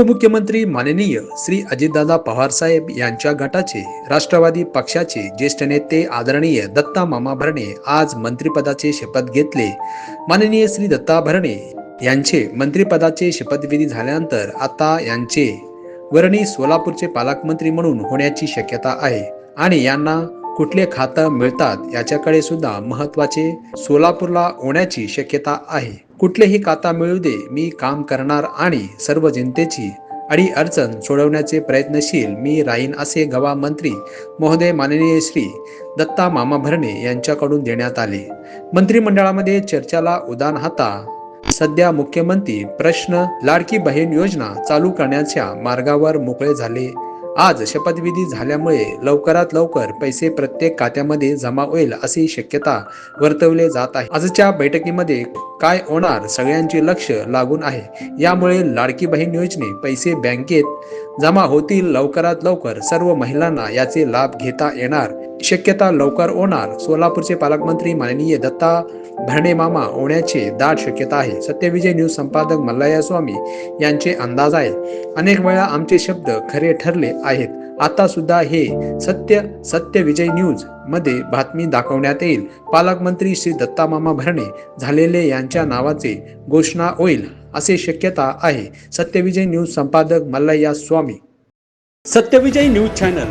उपमुख्यमंत्री माननीय श्री अजितदादा पवारसाहेब यांच्या गटाचे राष्ट्रवादी पक्षाचे ज्येष्ठ नेते आदरणीय दत्ता मामा भरणे आज मंत्रिपदाचे शपथ घेतले. माननीय श्री दत्ता भरणे यांचे मंत्रिपदाचे शपथविधी झाल्यानंतर आता यांचे वर्णी सोलापूरचे पालकमंत्री म्हणून होण्याची शक्यता आहे आणि यांना कुठले खातं मिळतात याच्याकडे सुद्धा महत्त्वाचे सोलापूरला होण्याची शक्यता आहे. कुठलेही खाता मिळू दे मी काम करणार आणि सर्व जनतेची अडी अडचण सोडवण्याचे प्रयत्नशील मी राहीन असे गवा मंत्री महोदय माननीय श्री दत्ता मामा भरणे यांच्याकडून देण्यात आले. मंत्रिमंडळामध्ये चर्चाला उदान हाता सध्या मुख्यमंत्री प्रश्न लाडकी बहीण योजना चालू करण्याच्या मार्गावर मोकळे झाले. आज शपथविधी झाल्यामुळे लवकरात लवकर पैसे प्रत्येक खात्यामध्ये जमा होईल अशी शक्यता वर्तवले जात आहे. आजच्या बैठकीमध्ये काय होणार सगळ्यांचे लक्ष लागून आहे. यामुळे लाडकी बहीण योजने पैसे बँकेत जमा होतील. लवकरात लवकर सर्व महिलांना याचे लाभ घेता येणार. शक्यता लवकर होणार. सोलापूरचे पालकमंत्री माननीय दत्ता भरणे मामा होण्याचे दाट शक्यता आहे. सत्यविजय न्यूज संपादक मल्लाया स्वामी यांचे अंदाज आहे अनेक वेळा आमचे शब्द खरे ठरले आहेत. आता सुद्धा हे सत्य सत्यविजय न्यूजमध्ये बातमी दाखवण्यात येईल. पालकमंत्री श्री दत्ता मामा भरणे झालेले यांच्या नावाचे घोषणा होईल असे शक्यता आहे. सत्यविजय न्यूज संपादक मल्लया स्वामी. Satyavijay news channel